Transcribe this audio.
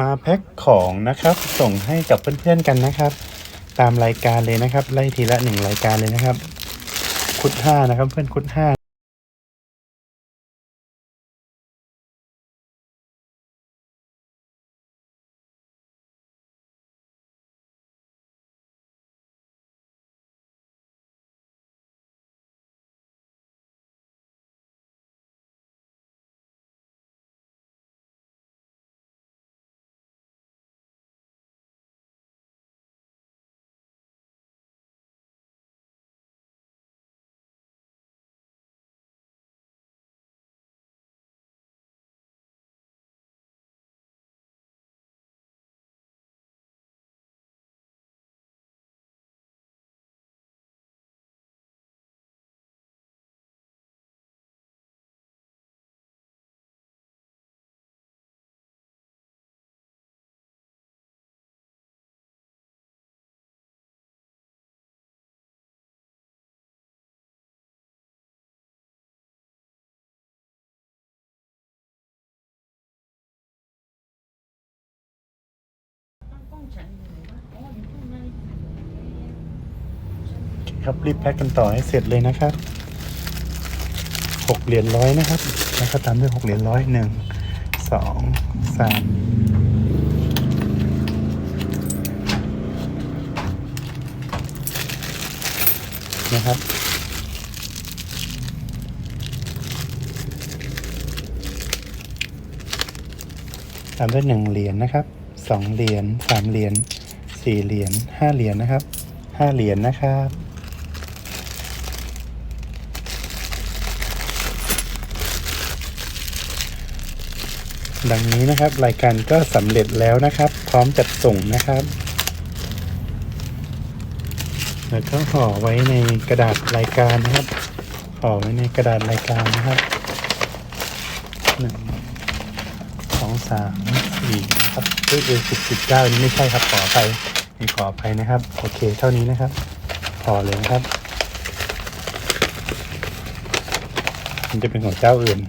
มาแพ็คของนะครับ ส่งให้กับเพื่อนๆกันนะครับ ตามรายการเลยนะครับ ไล่ทีละหนึ่งรายการเลยนะครับ คุดห้านะครับ เพื่อนคุดห้า ครับรีบแพ็คกันต่อให้เสร็จเลยนะครับหกเหรียญร้อยนะครับ แล้วก็ตามด้วยหกเหรียญร้อยหนึ่งสองสามนะครับตามด้วยหนึ่งเหรียญนะครับสองเหรียญสามเหรียญสี่เหรียญห้าเหรียญนะครับห้าเหรียญนะครับ ดังนี้นะครับ รายการก็สำเร็จแล้วนะครับ พร้อมจัดส่งนะครับ แล้วก็ห่อไว้ในกระดาษรายการนะครับห่อไว้ในกระดาษรายการนะครับหนึ่งสองสามสี่ครับเอ้ยเอสิบสิบเก้านี่ไม่ใช่ครับขออภัยมีขออภัยนะครับ โอเคเท่านี้นะครับพอเลยนะครับ มันจะเป็นของเจ้าอื่น